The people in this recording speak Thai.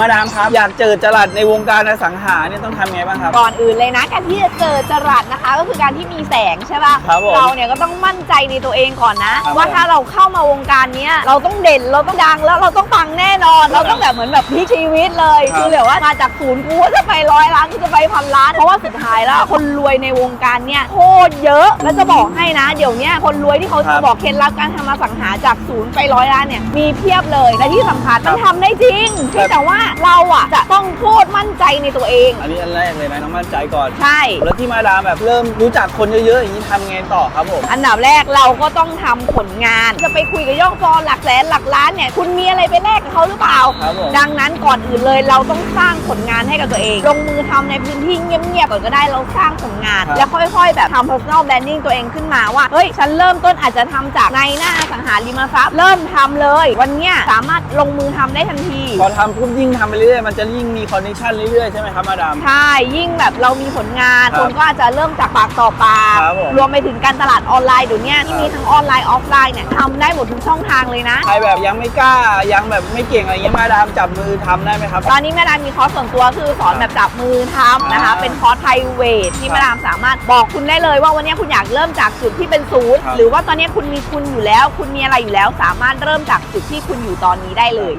มาดามครับ อยากเจอจรัสในวงการอสังหาเนี่ยต้องทำไงบ้างครับ ก่อนอื่นเลยนะ การที่จะเจอจรัสนะคะ ก็คือการที่มีแสงใช่ป่ะครับผมเราเนี่ยก็ต้องมั่นใจในตัวเองก่อนนะ ครับว่าถ้าเราเข้ามาวงการเนี้ยเราต้องเด่นเราต้องดังแล้วเราต้องปังแน่นอน เราต้องแบบเหมือนแบบพลิกชีวิตเลยครับ คือแบบว่ามาจากศูนย์กูก็จะไปร้อยล้านกูจะไปพันล้านเพราะว่าสุดท้ายแล้วคนรวยในวงการเนี้ยโคตรเยอะแล้วจะบอกให้นะ เดี๋ยวเนี้ยคนรวยที่เขาจะบอกเคล็ดลับการทำอสังหาจากศูนย์ไปร้อยล้านเนี่ยมีเพียบเลยและที่สำคัญมันทำได้จริงเพียงแต่ว่าเราอะจะต้องโคตรมั่นใจในตัวเอง อันนี้อันแรกเลยนะน้องมั่นใจก่อนใช่ แล้วที่มาดามแบบเริ่มรู้จักคนเยอะๆอย่างนี้ทำไงต่อครับผม อันดับแรกเราก็ต้องทำผลงาน จะไปคุยกับย่องฟอหลักแสนหลักล้านเนี่ยคุณมีอะไรไปแลกกับเขาหรือเปล่า ครับผม ดังนั้นก่อนอื่นเลยเราต้องสร้างผลงานให้กับตัวเอง ลงมือทำในพื้นที่เงียบๆก่อนก็ได้เราสร้างผลงาน ครับ แล้วค่อยๆ แบบทำ personal branding ตัวเองขึ้นมาว่า เฮ้ย ฉันเริ่มต้นอาจจะทำจากในหน้าอสังหาริมทรัพย์เริ่มทำเลย วันเนี้ยสามารถลงมือทำได้ทันที พอทำปุ๊บยิ่งทำไปเรื่อยๆมันจะยิ่งมีคอนเนคชั่นเรื่อยๆใช่ไหมครับมาดาม ใช่ ยิ่งแบบเรามีผลงานครับคนก็อาจจะเริ่มจากปากต่อปากครับผมรวมไปถึงการตลาดออนไลน์เดี๋ยวนี้ที่ครับมีทั้งออนไลน์ออฟไลน์เนี่ยทำได้หมดทุกช่องทางเลยนะ ใครแบบยังไม่กล้ายังแบบไม่เก่งอะไรเงี้ยมาดามจับมือทำได้ไหมครับ ตอนนี้แม่ดามมีคอร์สส่วนตัวคือสอนแบบจับมือทำนะคะ อ่าเป็นคอร์สไทเวทที่ครับแม่ดามสามารถบอกคุณได้เลย ว่าวันนี้คุณอยากเริ่มจากจุดที่เป็นศูนย์ครับ หรือว่าตอนนี้คุณมีทุนอยู่แล้ว คุณมีอะไรอยู่แล้ว สามารถเริ่มจากจุดที่คุณอยู่ตอนนี้ได้เลย